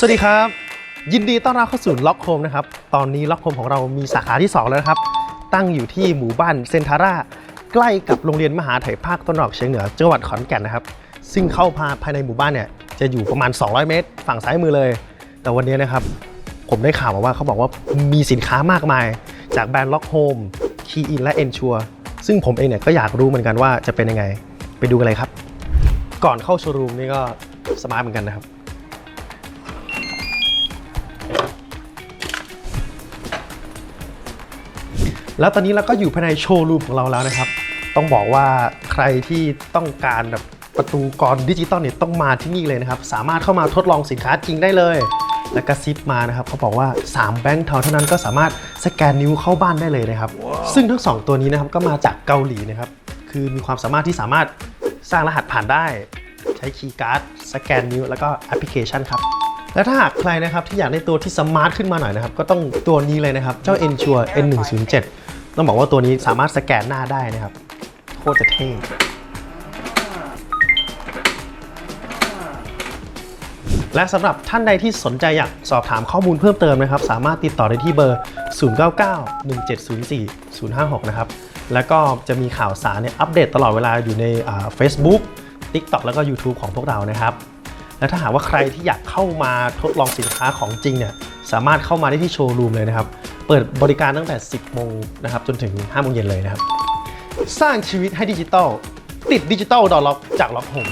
สวัสดีครับ ยินดีต้อนรับเข้าสู่ล็อกโฮมนะครับ ตอนนี้ล็อกโฮมของเรามีสาขาที่ 2 แล้วนะครับ ตั้งอยู่ที่หมู่บ้านเซนทาร่าใกล้กับโรงเรียนมหาไถยภาคตะวันออกเฉียงเหนือจังหวัดขอนแก่นนะครับ ซึ่งเข้าพาภายในหมู่บ้านเนี่ยจะอยู่ประมาณ 200 เมตร ฝั่งซ้ายมือเลย แต่วันนี้นะครับ ผมได้ข่าวมาว่าเขาบอกว่ามีสินค้ามากมาย จากแบรนด์ล็อกโฮมคีอินและเอนชัวซึ่งผมเองเนี่ยก็อยากรู้เหมือนกันว่าจะเป็นยังไงไปดูกันเลยครับ ก่อนเข้าโชว์รูมนี่ก็สมาร์ทเหมือนกันนะครับ แล้วตอนนี้เราก็อยู่ภายในโชว์รูมของเราแล้วนะครับ ต้องบอกว่าใครที่ต้องการแบบประตูกรดิจิตอลเนี่ยต้องมาที่นี่เลยนะครับ สามารถเข้ามาทดลองสินค้าจริงได้เลย และกระซิบมานะครับเขาบอกว่า 3 แบงค์เทาเท่านั้นก็สามารถสแกนนิ้วเข้าบ้านได้เลยนะครับ ซึ่งทั้ง 2 ตัวนี้นะครับก็มาจากเกาหลีนะครับ คือมีความสามารถที่สามารถสร้างรหัสผ่านได้ ใช้คีย์การ์ดสแกนนิ้วแล้วก็แอปพลิเคชันครับและถ้าหากใครนะครับที่อยากได้ตัวที่สมาร์ทขึ้นมาหน่อยนะครับ ก็ต้องตัวนี้เลยนะครับ เจ้า Ensure N107 ต้องบอกว่าตัวนี้สามารถสแกนหน้าได้นะครับ โคตรจะเท่และสำหรับท่านใดที่สนใจอยากสอบถามข้อมูลเพิ่มเติมนะครับ สามารถติดต่อได้ที่เบอร์ 0991704056 นะครับ แล้วก็จะมีข่าวสารเนี่ยอัปเดตตลอดเวลาอยู่ใน Facebook TikTok แล้วก็ YouTube ของพวกเรานะครับ และถ้าหากว่าใครที่อยากเข้ามาทดลองสินค้าของจริงเนี่ย สามารถเข้ามาได้ที่โชว์รูมเลยนะครับ เปิดบริการตั้งแต่ 10 โมงนะครับจนถึง 5 โมงเย็นเลยนะครับ สร้างชีวิตให้ดิจิตอลติดดิจิตอลดอลล็อกจากล็อกโฮม